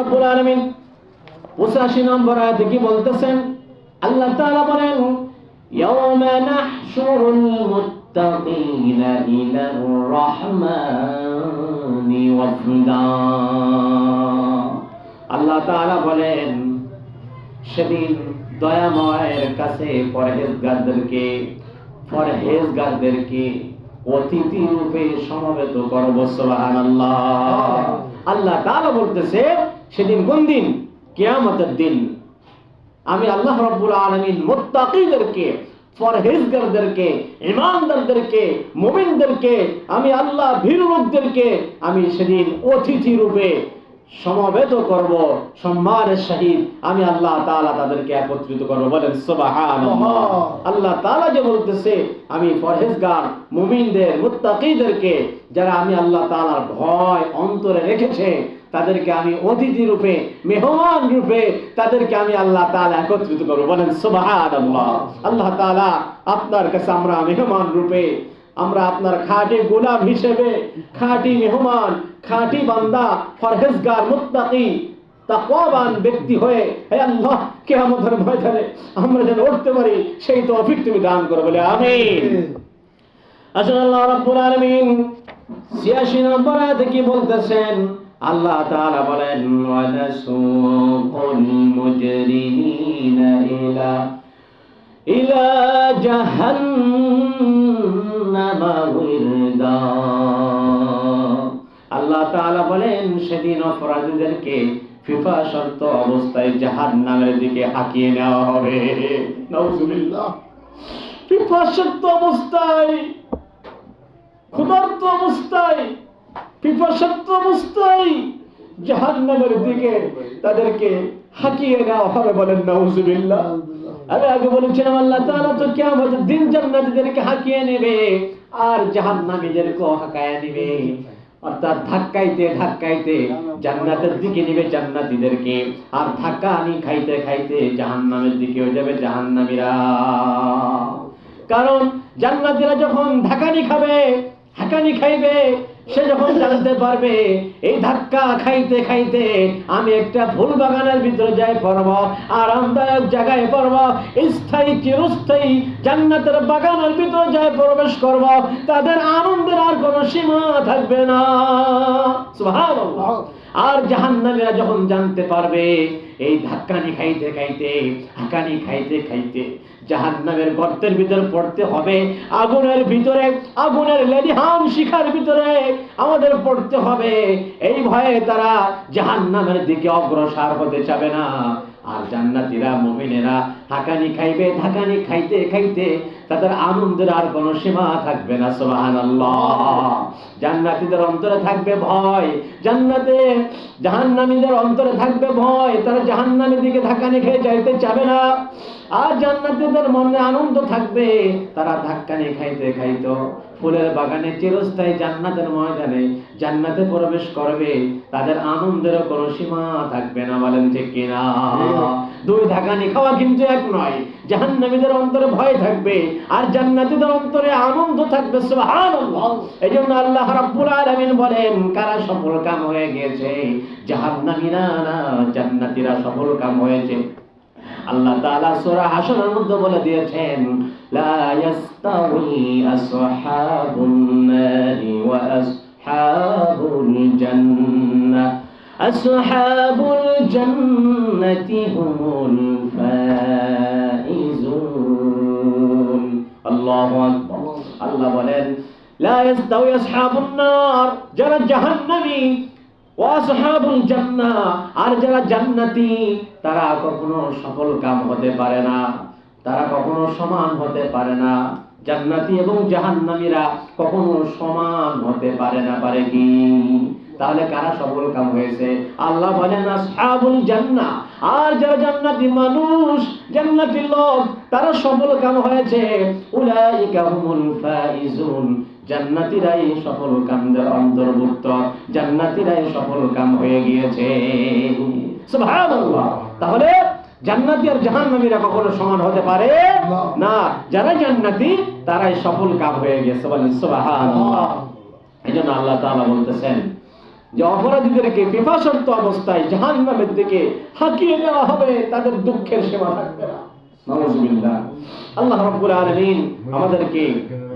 রাব্বুল আলামিন 85 নম্বর আয়াতে কি বলতেছেন? আল্লাহ তাআলা বলেন ওয়াফদা। আল্লাহ তাআলা বলেন, সেদিন দয়াময়ের কাছে পরহেজগারদেরকে পরহেজগারদেরকে অতিথি রূপে সমবেত করব, সুবহানাল্লাহ। আল্লাহ তাআলা বলতেছে সেদিন কোন দিন? কিয়ামতের দিন। আমি আল্লাহ রাব্বুল আলামিন মুত্তাকিদেরকে পরহেজগারদেরকে ইমানদারদেরকে মুমিনদেরকে আমি আল্লাহ ভীরু লোকদেরকে আমি সেদিন অতিথি রূপে সমবেত করব সম্মানের সহিত আমি আল্লাহ তাআলা তাদেরকে একত্রিত করব। বলেন সুবহানাল্লাহ। আল্লাহ তাআলা যে বলতেছে আমি পরহেজগার মুমিনদের মুত্তাকিদেরকে যারা আমি আল্লাহ তাআলার ভয় অন্তরে রেখেছে তাদেরকে আমি অতিথি রূপে, মেহমান রূপে তাদেরকে আমি আল্লাহ তাআলা একত্রিত করব। বলেন, সুবহানাল্লাহ। আল্লাহ তাআলা আপনার কাছে আমরা মেহমান রূপে, আমরা আপনার খাঁটি গোলাম হিসেবে, খাঁটি মেহমান, খাঁটি বান্দা ফরহেজগার মুত্তাকি, তাকওয়াবান ব্যক্তি হয়ে, হে আল্লাহ, কিয়ামতের ময়দানে আমরা যেন উঠতে পারি, সেই তৌফিক তুমি দান করো বলে, আমিন। আসলে আল্লাহ রাব্বুল আলামিন 86 নম্বর আয়াতে কি বলতেছেন? আল্লাহ তাআলা বলেন ওয়া নাসুকুল মুজরিমিনা ইলা ইলা জাহান্নামা উরদা আল্লাহ তাআলা বলেন সেদিন অপরাধীদেরকে ফিফা শর্ত অবস্থায় জাহান্নামের দিকে হাঁকিয়ে নেওয়া হবে। নাউজুবিল্লাহ। ফিফা শর্ত অবস্থায় ক্ষুধার্ত অবস্থায় জাহান্নামের দিকে তাদেরকে হাঁকিয়ে নেওয়া হবে বলেন, নাউজুবিল্লাহ। আমি আগে বলেছিলাম, আল্লাহ তো দিন হাঁকিয়ে নেবে আর নেবে অর্থাৎ ধাক্কাইতে ধাক্কাইতে জান্নাতের দিকে নিবে জান্নাতীদেরকে। আর ধাক্কা আনি খাইতে খাইতে জাহান্নামের দিকে হয়ে যাবে জাহান্নামীরা। কারণ জান্নাতীরা যখন ধাকানি খাবে, হাকানি খাইবে সে যখন জানতে পারবে, এই ধাক্কা খাইতে খাইতে আমি একটা ফুল বাগানের ভিতরে যাই পড়ব, আরামদায়ক জায়গায় পড়ব, স্থায়ী, চিরস্থায়ী জান্নাতের বাগানের ভিতরে যাই প্রবেশ করব, তাদের আনন্দের আর কোনো সীমা থাকবে না। আর জাহান্নামীরা যখন জানতে পারবে, এই ধাক্কানি খাইতে খাইতে, হাকানি খাইতে খাইতে জাহান্নামের গর্তের ভিতরে পড়তে হবে। আগুনের ভিতরে, আগুনের লেলিহান শিখার ভিতরে আমাদের পড়তে হবে। এই ভয়ে তারা জাহান্নামের দিকে অগ্রসর হতে চাবে না। আর জান্নাতীরা, মুমিনেরা হাকানি খাইবে ধাকানি খাইতে খাইতে তাদের আনন্দের আর কোনো সীমা থাকবে না, সুবহানাল্লাহ। জান্নাতীদের অন্তরে থাকবে ভয়, জান্নাতে জাহান্নামীদের অন্তরে থাকবে ভয়, তারা জাহান্নামের দিকে ধাক্কানি খেয়ে যাইতে চাবে না। আর জান্নাতীদের মনে আনন্দ থাকবে, তারা ধাক্কানি খাইতে খাইতো। ফুলের বাগানে চিরস্থায়ী জান্নাতের ময়দানে জান্নাতে প্রবেশ করবে, তাদের আনন্দেরও কোনো সীমা থাকবে না, বলেন ঠিক কিনা? দুই ধাকানি খাওয়া কিন্তু এক নয়। জাহান্নামীদের অন্তরে ভয় থাকবে আর জান্নাতীদের অন্তরে আনন্দ থাকবে, সুবহানাল্লাহ। এজন্য আল্লাহ রাব্বুল আলামিন বলেন, কারা সফল কাম হয়ে গেছে জাহান্নামীরা না জান্নাতীরা সফল কাম হয়েছে? আল্লাহ তাআলা সূরা হাশরের মধ্যে বলে দিয়েছেন, লা ইয়াস্তাউই আসহাবুন নারি ওয়া আসহাবুল জান্নাহ। আসহাবুল জান্নাতি হুমুল ফাইজুন আল্লাহু আকবার আল্লাহ বলেন লা ইয়াস্তাউই আসহাবুন নার যারা জাহান্নামী ওয়াসহাবুল জান্নাহ আর যারা জান্নাতি, তারা কখনো সফল কাম হতে পারে না। তারা কখনো সমান হতে পারে না। জান্নাতি এবং জাহান্নামীরা কখনো সমান হতে পারে না। পারে কি? তাহলে কারা সফল কাম হয়েছে? আল্লাহ বলেন আসহাবুল জান্নাহ। আর যারা জান্নাতি মানুষ জান্নাতি লোক তারা সফল কাম হয়েছে। উলাইকা হুমুল ফাইজুন। জান্নাতিরাই সফল কামদের অন্তর্ভুক্ত। জান্নাতিরাই সফল কাম হয়ে গিয়েছে। সুবহানাল্লাহ। তাহলে জান্নাতি আর জাহান্নামীরা কখনো সমান হতে পারে? না। যারা জান্নাতি তারাই সফল কাম হয়ে গেছে বলেন সুবহানাল্লাহ। এই জন্য আল্লাহ তাআলা বলতেছেন যে অপরাধীদেরকে পিপাসন্ত অবস্থায় জাহান্নামের দিকে হাঁকিয়ে নেওয়া হবে তাদের দুঃখের সীমা থাকবে না নাউজুবিল্লাহ। আল্লাহ রাব্বুল আলামিন আমাদেরকে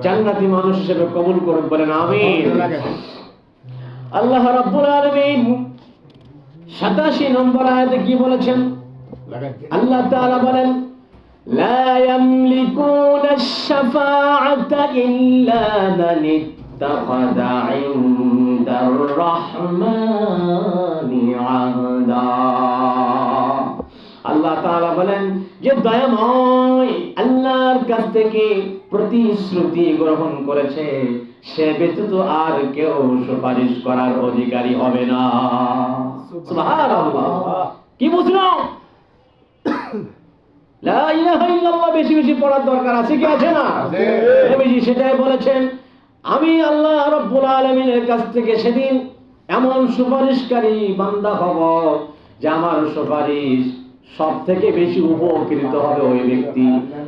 জান্নাতি মানুষ হিসেবে কবুল করুন বলেন আমিন আল্লাহ রাব্বুল আলামিন 87 নম্বর আয়াতে কি বলেছেন আল্লাহ তাআলা বলেন لا يملكون الشفاعة إلا من اتخذ عند الرحمن عهدا আল্লাহ তাআলা বলেন যে দয়াময় আল্লাহর কাছ থেকে প্রতিশ্রুতি গ্রহণ করেছে সে ব্যতীত আর কেউ সুপারিশ করার অধিকারী হবে না সুবহানাল্লাহ কি বুঝলাম লা ইলাহা ইল্লাল্লাহ বেশি বেশি পড়ার দরকার আছে কি আছে না আছে। নবীজি সেটাই বলেছেন আমি আল্লাহ রাব্বুল আলামিনের কাছ থেকে সেদিন এমন সুপারিশকারী বান্দা হব যে আমার সুপারিশ সব থেকে বেশি উপকৃত হবে ওই ব্যক্তি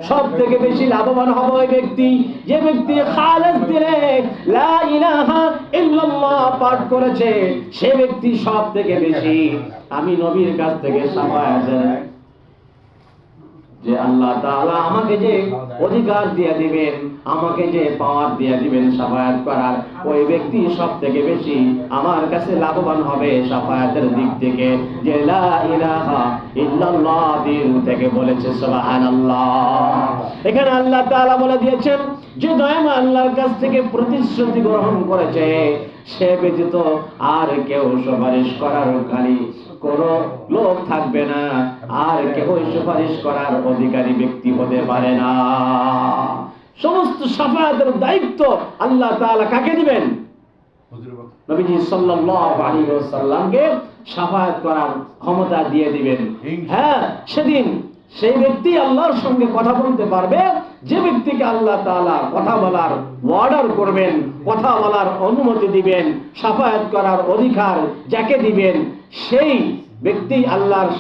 সব থেকে বেশি লাভবান হবে ওই ব্যক্তি। যে ব্যক্তি খালেস দিলে পাঠ করেছে, সে ব্যক্তি সব থেকে বেশি। আমি নবীর কাছ থেকে সাফায়াতের যে আল্লাহ তাআলা আমাকে যে অধিকার দিয়ে দিবেন, আমাকে যে পাওয়ার দিয়ে দিবেন সাফায়াত করার, ওই ব্যক্তি সব থেকে বেশি আমার কাছে লাভবান হবে সাফায়াতের দিক থেকে। যে লা ইলাহা ইল্লাল্লাহ দিল থেকে বলেছে, সুবহানাল্লাহ। এখানে আল্লাহ তাআলা বলে দিয়েছেন, যে দয়াময় আল্লাহর কাছ থেকে প্রতিশ্রুতি গ্রহণ করেছে, সে ব্যতীত আর কেউ সুপারিশ করার খালি কোন লোক থাকবে না। আর কেউ সুপারিশ করার অধিকারী ব্যক্তি হতে পারে না। সমস্ত সাফায়াতের দায়িত্ব আল্লাহ তাআলা কাকে দিবেন? নবীজি সাল্লাল্লাহু আলাইহি ওয়াসাল্লামকে সাফায়াত করার ক্ষমতা দিয়ে দিবেন। হ্যাঁ সেদিন সেই ব্যক্তি আল্লাহর সঙ্গে কথা বলতে পারবে। যে ব্যক্তিকে আল্লাহ তাআলা কথা বলার অর্ডার করবেন কথা বলার অনুমতি দিবেন সাফায়াত করার অধিকার যাকে দিবেন সেই ব্যক্তি আল্লাহর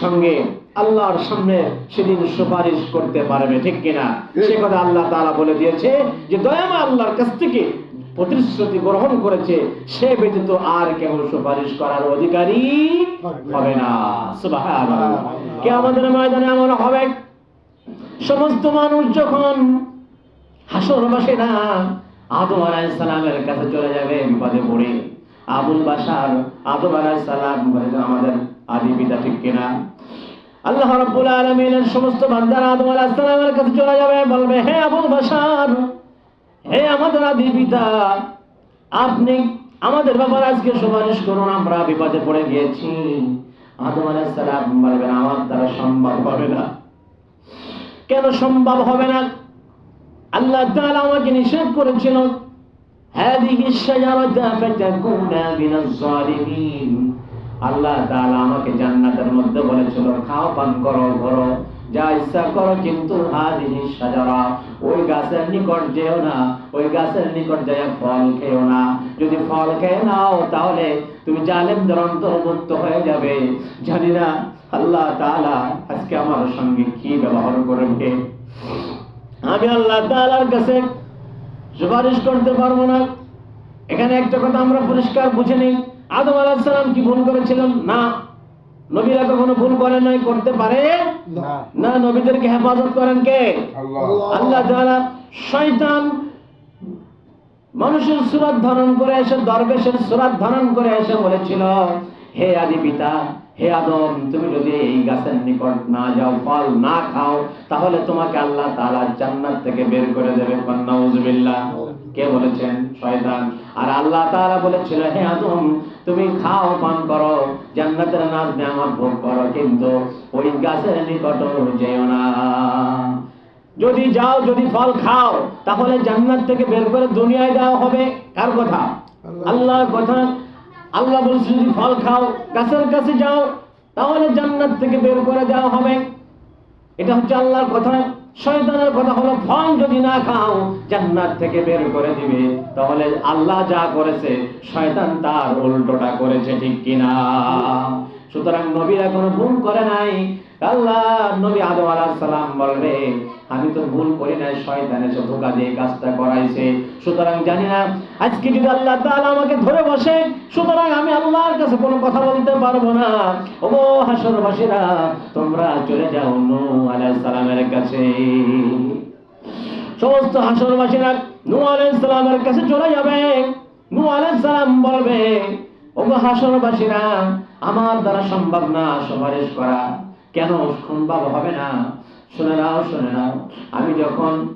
সঙ্গে, আল্লাহর সামনে সেদিন সুপারিশ করতে পারবে, ঠিক কিনা? সে কথা আল্লাহ তাআলা বলে দিয়েছে যে, দয়াময় আল্লাহর কাছ থেকে প্রতিশ্রুতি গ্রহণ করেছে, সে ব্যতীত আর কেউ সুপারিশ করার অধিকারী হবে না। কে আমাদের ময়দানে এমন হবে। সমস্ত মানুষ যখন হাসর বসে না, আদম আলাইহিস সালামের কাছে চলে যাবে, বিপদে পড়ে। আবুল বাশার, আদম আলাইহিস সালাম আমাদের আদি পিতা ঠিক কিনা? আল্লাহ রাব্বুল আলামিনের সমস্ত বান্দারা আদম আলাইহিস সালামের কাছে চলে যাবে, বলবে, হে আবুল বাশার, হে আমাদের আদি পিতা, আপনি আমাদের ব্যাপারে আজকে সুপারিশ করুন, আমরা বিপদে পড়ে গিয়েছি। আদম আলাইহিস সালাম বলবেন, আমার দ্বারা সম্ভব হবে না। কেন সম্ভব হবে না? আল্লাহ তাআলা আমাকে নিষেধ করেছিল হাদিহি শাজারাতা ফাতাকুনা মিনাজ জালিমিন আল্লাহ তাআলা আমাকে জান্নাতের মধ্যে বলেছিল, খাও, পান করো করো যা ইচ্ছা করো, কিন্তু হাদিহি শাজারা, ওই গাছের নিকট যেও না, ওই গাছের নিকট যায় ফল খেও না। যদি ফল খেয়ে নাও, তাহলে তুমি জালেমদের অন্তর্ভুক্ত হয়ে যাবে। জানি না আল্লাহ তাআলা আজকে আমার সঙ্গে কি ব্যবহার করবে। আমি আল্লাহ তাআলার কাছে সুপারিশ করতে পারব না। এখানে একটা কথা আমরা পরিষ্কার বুঝে নিই। আদম আলাইহিস সালাম কি ভুল করেছিলেন? না। নবীরা কখনো ভুল করে নাই করতে পারে? না। নবীদেরকে হেফাজত করেন কে? আল্লাহ তাআলা শয়তান মানুষের সুরাত ধারণ করে এসে দরবেশের সুরাত ধারণ করে এসে বলেছিল হে আদি পিতা হে আদম তুমি যদি এই গাছের নিকট না যাও ফল না খাও তাহলে তোমাকে আল্লাহ তাআলা জান্নাত থেকে বের করে দেবে। নাউজুবিল্লাহ। কে বলেছেন? শয়তান। আর আল্লাহ তাআলা বলেছিল হে আদম তুমি খাও পান করো জান্নাতের নাজ নেয়ামত ভোগ করো কিন্তু ওই গাছের নিকট যেও না। যদি যাও যদি ফল খাও তাহলে জান্নাত থেকে বের করে দুনিয়ায় দেওয়া হবে। কার কথা? আল্লাহর কথা আল্লাহ বলছে যদি ফল খাও, গাছের কাছে যাও, তাহলে জান্নাত থেকে বের করে দেওয়া হবে। এটা হচ্ছে আল্লাহর কথা। শয়তানের কথা হলো, ফল যদি না খাও, জান্নাত থেকে বের করে দিবে। তাহলে আল্লাহ যা করেছে, শয়তান তার উল্টোটা করেছে, ঠিক কিনা? সুতরাং নবীরা কোনো ভুল করে নাই। আল্লাহ নবী আদম আলাইহিস সালাম বলবে আমি তো ভুল করি নাই, শয়তান এসে ধোকা দিয়ে কাজটা করাইছে। সুতরাং জানি না, আজকে যদি আল্লাহ তাআলা আমাকে ধরে বসে, সুতরাং আমি আল্লাহর কাছে কোনো কথা বলতে পারব না। ও হাসরবাসীরা, তোমরা চলে যাও নূহ আলাইহিস সালামের কাছে। সমস্ত হাসরবাসীরা নূহ আলাইহিস সালামের কাছে চলে যাবে। নূহ আলাইহিস সালাম বলবে ওগো হাসরবাসীরা আমার দ্বারা সম্ভব না সুপারিশ করা। কেন? সম্ভব হবে না। শুনে নাও শুনে নাও। আমি যখন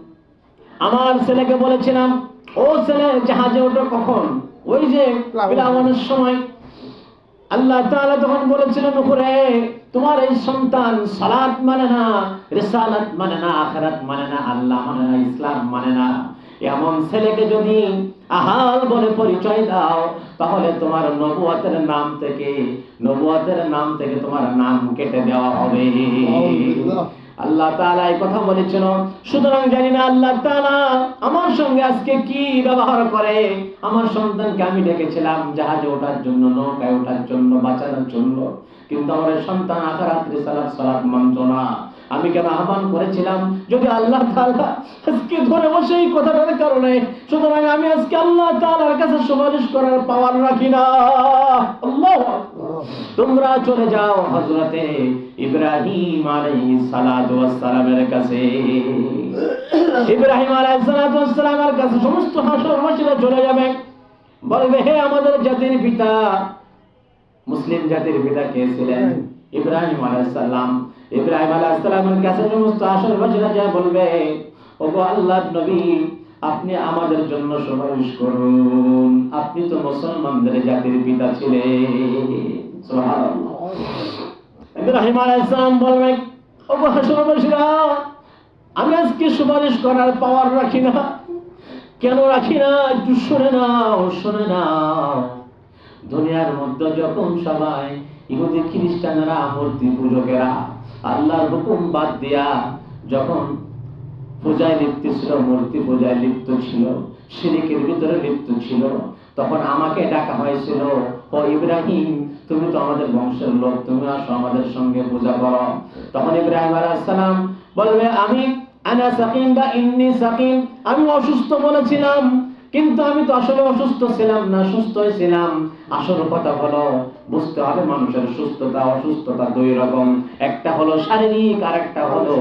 আমার ছেলেকে বলেছিলাম ও ছেলে জাহাজে ওঠো কখন? ওই যে প্লাবনের সময় আল্লাহ তাআলা তখন বলেছিলেন উপরে তোমার এই সন্তান সালাত মানে না রিসালাত মানে না আখিরাত মানে না আল্লাহ মানে না ইসলাম মানে না। এমন ছেলেকে যদি আহাল বলে পরিচয় দাও তাহলে তোমার নবুয়াতের নাম থেকে নবুয়াতের নাম থেকে তোমার নাম কেটে দেওয়া হবে। আল্লাহ তাআলা এই কথা বলেছিল সুতরাং জানি না আল্লাহ তাআলা আমার সঙ্গে আজকে কি ব্যবহার করে। আমার সন্তানকে আমি ডেকেছিলাম জাহাজে ওঠার জন্য নৌকায় ওঠার জন্য বাঁচানোর জন্য। কিন্তু আমার সন্তান আখারাত রিসালাত সালাত মানত না। আমি কেন আহ্বান করেছিলাম? যদি আল্লাহ তাআলা আজকে ধরে বসে এই কথাটার কারণে, সুতরাং আমি আজকে আল্লাহ তাআলার কাছে সুপারিশ করার পাওয়ার রাখি না। আল্লাহু। তোমরা চলে যাও হযরতে ইব্রাহিম আলাইহিস সালাতু ওয়াস কাছে। ইব্রাহিম আলাইহিস সালাতু ওয়াস কাছে সমস্ত হাসরবাসীরা চলে যাবে। বলবে, হে আমাদের জাতির পিতা, মুসলিম জাতির পিতা কে ছিলেন? ইব্রাহিম আলাইহিস সালাম ইব্রাহিম আলাইহিস সালামের কাছে সমস্ত হাসরবাসীরা যা বলবে, ওগো আল্লাহর নবী, আপনি আমাদের জন্য সুপারিশ করুন। আপনি তো মুসলমানদের জাতির পিতা ছিলেন। সুবহানাল্লাহ। ইব্রাহিম আলাইহিস সালাম ওগো আমি আজকে সুপারিশ করার পাওয়ার রাখি না। কেন রাখি না? একটু শুনে নাও শুনে নাও। দুনিয়ার মধ্যে যখন সবাই ইহুদি খ্রিস্টানরা মূর্তি পূজকেরা আল্লাহর হুকুম বাদ দিয়া যখন পূজায় লিপ্ত ছিল, মূর্তি পূজায় লিপ্ত ছিল শিরিকের ভিতরে লিপ্ত ছিল, তখন আমাকে ডাকা হয়েছিল, ও ইব্রাহিম, তুমি তো আমাদের বংশের লোক, তুমি আসো আমাদের সঙ্গে পূজা করো। তখন ইব্রাহিম আলাইহিস সালাম বলবে, আমি, আনা সাকিম বা ইন্নি সাকিম, আমি অসুস্থ বলেছিলাম, কিন্তু আমি তো আসলে অসুস্থ ছিলাম না সুস্থ ছিলাম। আসল কথা হলো, বুঝতে হবে মানুষের সুস্থতা, অসুস্থতা দুই রকম। একটা হলো শারীরিক আর একটা হলো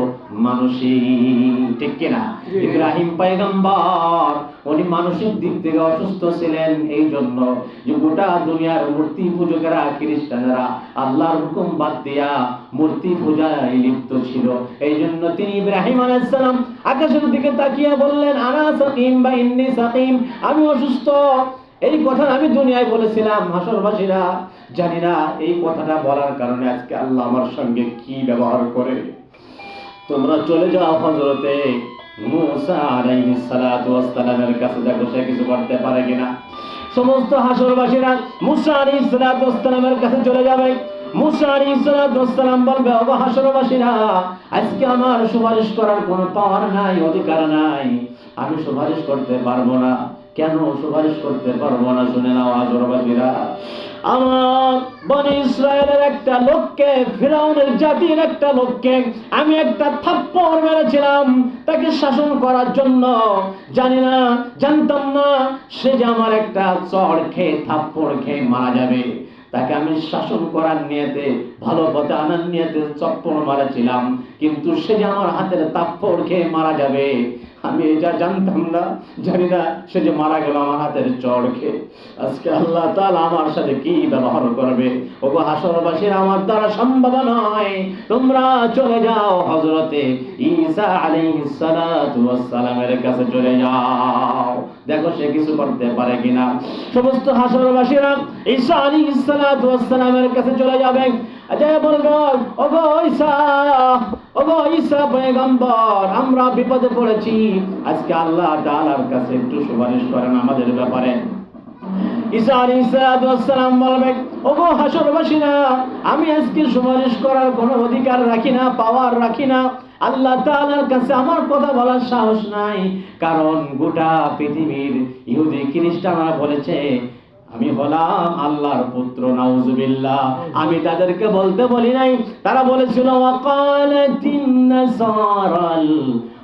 মানসিক। ঠিক কিনা? ইব্রাহিম পয়গম্বর উনি মানসিক দিক থেকে অসুস্থ ছিলেন এই জন্য যে গোটা দুনিয়ার মূর্তি পূজকেরা খ্রিস্টানেরা আল্লাহর হুকুম বাদ দিয়া মূর্তি পূজায় লিপ্ত ছিল। এই জন্য তিনি ইব্রাহিম আলাইহিস সালাম আকাশের দিকে তাকিয়ে বললেন আনা সাকিম বা ইন্নি সাকিম? আমি অসুস্থ। এই কথা আমি দুনিয়ায় বলেছিলাম, হাসরবাসীরা, জানি না এই কথাটা বলার কারণে আজকে আল্লাহ আমার সঙ্গে কি ব্যবহার করে। তোমরা চলে যাও হজরতে মুসা সালাতু কাছে, দেখো সে কিছু করতে পারে কিনা। সমস্ত হাসরবাসীরা মুসা সালাতু কাছে চলে যাবে। মুসা সালাতু বলবে, ওগো হাসরবাসীরা, আজকে আমার সুপারিশ করার কোনো পাওয়ার নাই, অধিকার নাই। আমি সুপারিশ করতে পারব না। কেন সুপারিশ করতে পারব না? শুনে নাও হাসরবাসীরা আমার বনি ইসরায়েলের একটা লোককে, ফিরাউনের জাতির একটা লোককে আমি একটা থাপ্পড় মেরেছিলাম। তাকে শাসন করার জন্য জানি না, জানতাম না, সে যে আমার একটা চড় খেয়ে, থাপ্পড় খেয়ে মারা যাবে। তাকে আমি শাসন করার নিয়েতে, ভালো পথে আনার নিয়েতে চপ্পড় মারেছিলাম। কিন্তু সে যে আমার হাতের তাপ্পড় খেয়ে মারা যাবে আমি এটা জানতাম না, জানি না সে যে মারা গেল আমার হাতের চড় খেয়ে। আজকে আল্লাহ তাআলা আমার সাথে কি ব্যবহার করবে? ওগো হাসরবাসীর আমার দ্বারা সম্ভব নয়। তোমরা চলে যাও হযরতে ঈসা ওয়াস সালামের কাছে চলে যাও। দেখো সে কিছু করতে পারে কিনা। সমস্ত হাসরবাসীরা ঈসা সালাতু সালামের কাছে চলে যাবে। আজয় বলবে ওগো ঈসা ওগো ঈসা পয়গম্বর, আমরা বিপদে পড়েছি। আজকে আল্লাহ তাআলার কাছে একটু সুপারিশ করেন আমাদের ব্যাপারে। ঈসা আলাইহিস সালাম বলবে, ওগো হাসরবাসীরা, আমি আজকে সুপারিশ করার কোনো অধিকার রাখি না পাওয়ার রাখি না। আল্লাহ তাআলার কাছে আমার কথা বলার সাহস নাই, কারণ গোটা পৃথিবীর ইহুদি খ্রিস্টানরা বলেছে আমি হলাম আল্লাহর পুত্র নাউজুবিল্লাহ আমি তাদেরকে বলতে বলি নাই তারা বলেছিল ওয়াকালাতিন নাসারাল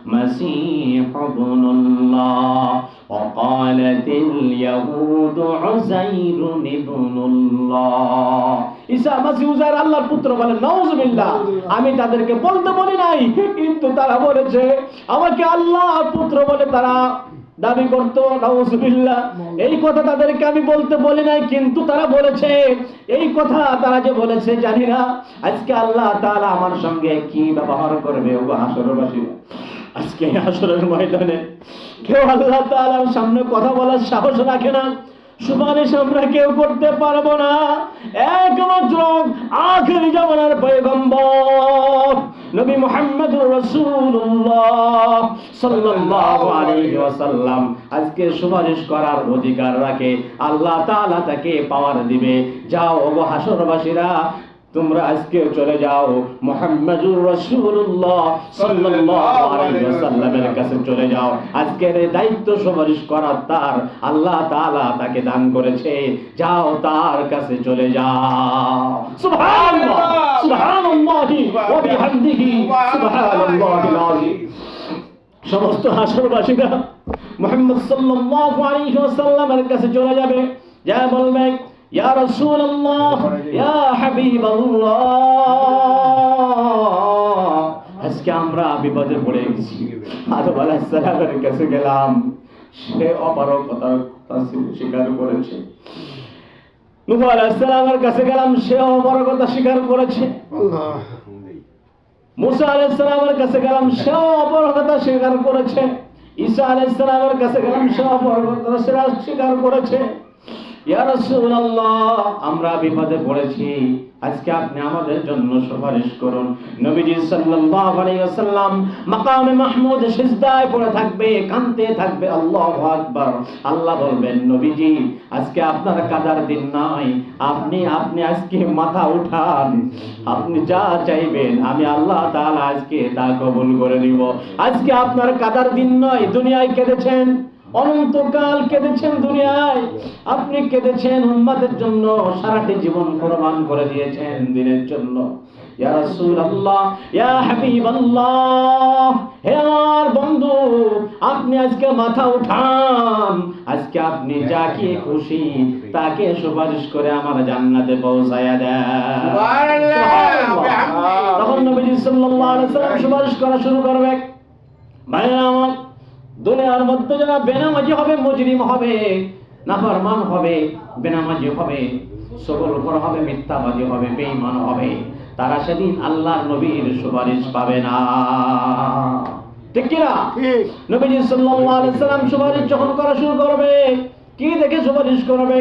মাসিহ ইবনুল্লাহ وقالت اليهود عزير ابن الله ঈসা মাসিহ উজাইর আল্লাহর পুত্র বলে নাউজুবিল্লাহ আমি তাদেরকে বলতে বলি নাই কিন্তু তারা বলেছে আমাকে আল্লাহর পুত্র বলে তারা দাবি করতো নাউজুবিল্লাহ এই কথা তাদেরকে আমি বলতে বলি নাই, কিন্তু তারা বলেছে, এই কথা তারা যে বলেছে, জানি না। আজকে আল্লাহ তাআলা আমার সঙ্গে কি ব্যবহার করবে, ও হাসরবাসী। আজকে হাসরের ময়দানে কেউ আল্লাহ তাআলার সামনে কথা বলার সাহস রাখে না। সুপারিশ আমরা কেউ করতে পারব না। একমাত্র আখেরি জামানার পয়গম্বর। নবী মোহাম্মদ রাসূলুল্লাহ সাল্লাল্লাহু আলাইহি ওয়াসাল্লাম আজকে সুপারিশ করার অধিকার রাখে। আল্লাহ তাআলা তাকে পাওয়ার দিবে। যাও হাসরবাসীরা তোমরা আজকে চলে যাও মুহাম্মাদুর আলাইহি ওয়াসাল্লামের কাছে চলে যাও। আজকের দায়িত্ব সুপারিশ করার তার আল্লাহ তাআলা তাকে দান করেছে। যাও তার কাছে চলে যাও। সমস্ত হাসরবাসীরা মুহাম্মদ সাল্লাল্লাহু আলাইহি ওয়াসাল্লামের কাছে চলে যাবে। যা বলবে ইয়া রাসূলুল্লাহ ইয়া হাবিবাল্লাহ। আজকে আমরা বিপদে পড়ে গেছি। আদম আলাইহিস সালামের কাছে গেলাম। সে অপারগতার কথা স্বীকার করেছে। নূহ আলাইহিস সালামের কাছে গেলাম সে অপারগতা স্বীকার করেছে। আল্লাহ। মুসা আলাইহিস সালামের কাছে গেলাম সেও অপরগতা স্বীকার করেছে। ঈসা আলাইহিস সালামের কাছে গেলাম সেও অপরগতা স্বীকার করেছে। আমরা বিপদে পড়েছি। আজকে আপনি আমাদের জন্য সুপারিশ করুন। নবীজি সাল্লাল্লাহু আলাইহি ওয়াসাল্লাম মাকামে মাহমুদ সিজদায় পড়ে থাকবে, কাঁদতে থাকবে, আল্লাহু আকবার। আল্লাহ বলবেন, নবীজি, আজকে আপনার কাদার দিন নয় আপনি আপনি আজকে মাথা উঠান। আপনি যা চাইবেন, আমি আল্লাহ তাআলা আজকে তা কবুল করে নিব। আজকে আপনার কাদার দিন নয়, দুনিয়ায় কেঁদেছেন। অনন্তকাল কেঁদেছেন দুনিয়ায়। আপনি কেঁদেছেন উম্মাদের জন্য সারাটি জীবন কোরবান করে দিয়েছেন দিনের জন্য। ইয়া রাসূলুল্লাহ ইয়া হাবিবাল্লাহ হে আমার বন্ধু আপনি আজকে মাথা উঠান। আজকে আপনি যাকে খুশি তাকে সুপারিশ করে আমার জান্নাতে পৌঁছায়া দেন। সুবহানাল্লাহ। তখন নবীজি সাল্লাল্লাহু আলাইহি সুপারিশ করা শুরু করবে ভাইরা আমার দুনিয়ার মধ্যে যারা বেনামাজি হবে মুজরিম হবে নাফরমান হবে বেনামাজি হবে সবল করা হবে মিথ্যাবাদী হবে বেঈমান হবে তারা সেদিন আল্লাহর নবীর সুপারিশ পাবে না। ঠিক কি না ঠিক। নবীজি সাল্লাল্লাহু আলাইহি সাল্লাম সুপারিশ যখন করা শুরু করবে কি দেখে সুপারিশ করবে?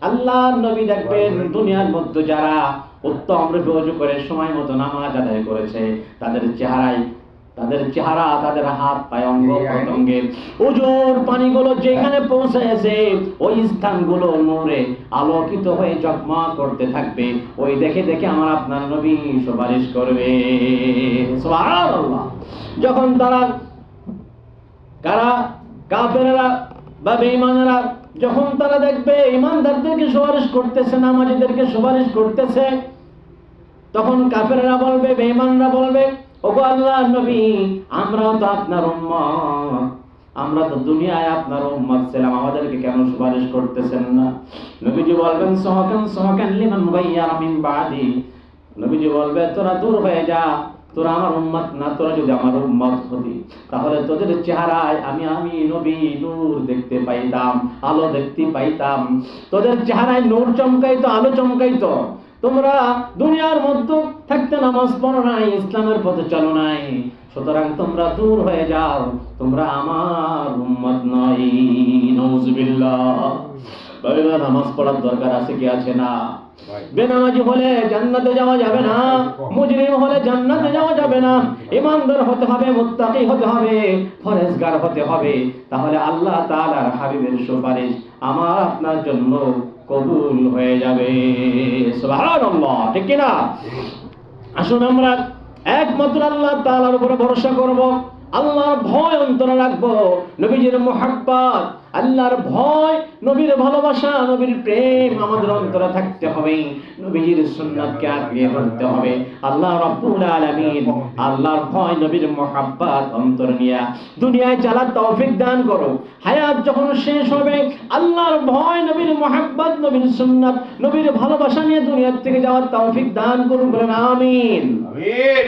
আল্লাহর নবী দেখবেন দুনিয়ার মধ্যে যারা উত্তম রূপে অজু করে সময় মতো নামাজ আদায় করেছে তাদের চেহারায় তাদের চেহারা তাদের হাত পায়ে অঙ্গ উজুর পানিগুলো যেখানে পৌঁছেছে ওই স্থানগুলো নূরে আলোকিত হয়ে জগমগ করতে থাকবে। ওই দেখে দেখে আমার আপনার নবী সুপারিশ করবে। যখন তারা কারা কাফেরেরা বা বেঈমানেরা যখন তারা দেখবে ইমানদারদেরকে সুপারিশ করতেছে নামাজিদেরকে সুপারিশ করতেছে তখন কাফেররা বলবে বেঈমানরা বলবে ওগো আল্লাহ নবী, আমরাও তো আপনার উম্মত। আমরা তো দুনিয়ায় আপনার উম্মত ছিলাম, আমাদেরকে কেন সুপারিশ করতেছেন না? নবীজি বলবেন, সহকান সহকান লিমান গায়্যারা মিন বাদি। নবীজি বলবে, তোরা দূর হয়ে যা, তোরা আমার উম্মত না, তোরা যদি আমার উম্মত হতি, তাহলে তোদের চেহারায় আমি আমি নবী নূর দেখতে পাইতাম, আলো দেখতে পাইতাম। তোদের চেহারায় নূর চমকাইতো, আলো চমকাইতো। তোমরা দুনিয়ার মধ্যে থাকতে নামাজ পড়ো নাই ইসলামের পথে চলো নাই। সুতরাং তোমরা দূর হয়ে যাও তোমরা আমার উম্মত নয় নউজুবিল্লাহ। বাইরা নামাজ পড়ার দরকার আছে কি আছে না? বেনামাজি হলে জান্নাতে যাওয়া যাবে না মুজরিম হলে জান্নাতে যাওয়া যাবে না। ইমানদার হতে হবে মুত্তাকি হতে হবে ফরেজগার হতে হবে। তাহলে আল্লাহ তাআলার হাবিবের সুপারিশ আমার আপনার জন্য। কবুল হয়ে যাবে। ঠিক কিনা? আসুন আমরা একমাত্র আল্লাহ তালার উপরে ভরসা করব। আল্লাহর ভয় অন্তরে রাখব। নবীজির মোহাব্বত, আল্লাহর ভয়, নবীর ভালোবাসা, নবীর প্রেম আমাদের অন্তরে থাকতে হবে। নবীজির সুন্নাতকে আগে ধরতে হবে। আল্লাহ রাব্বুল আলামিন আল্লাহর ভয়, নবীর মোহাব্বত অন্তর নিয়া দুনিয়ায় চালার তৌফিক দান করো হায়াত যখন শেষ হবে, আল্লাহর ভয়, নবীর মোহাব্বত, নবীর সুন্নাত, নবীর ভালোবাসা নিয়ে দুনিয়ার থেকে যাওয়ার তৌফিক দান করুন বলেন, আমিন। আমিন।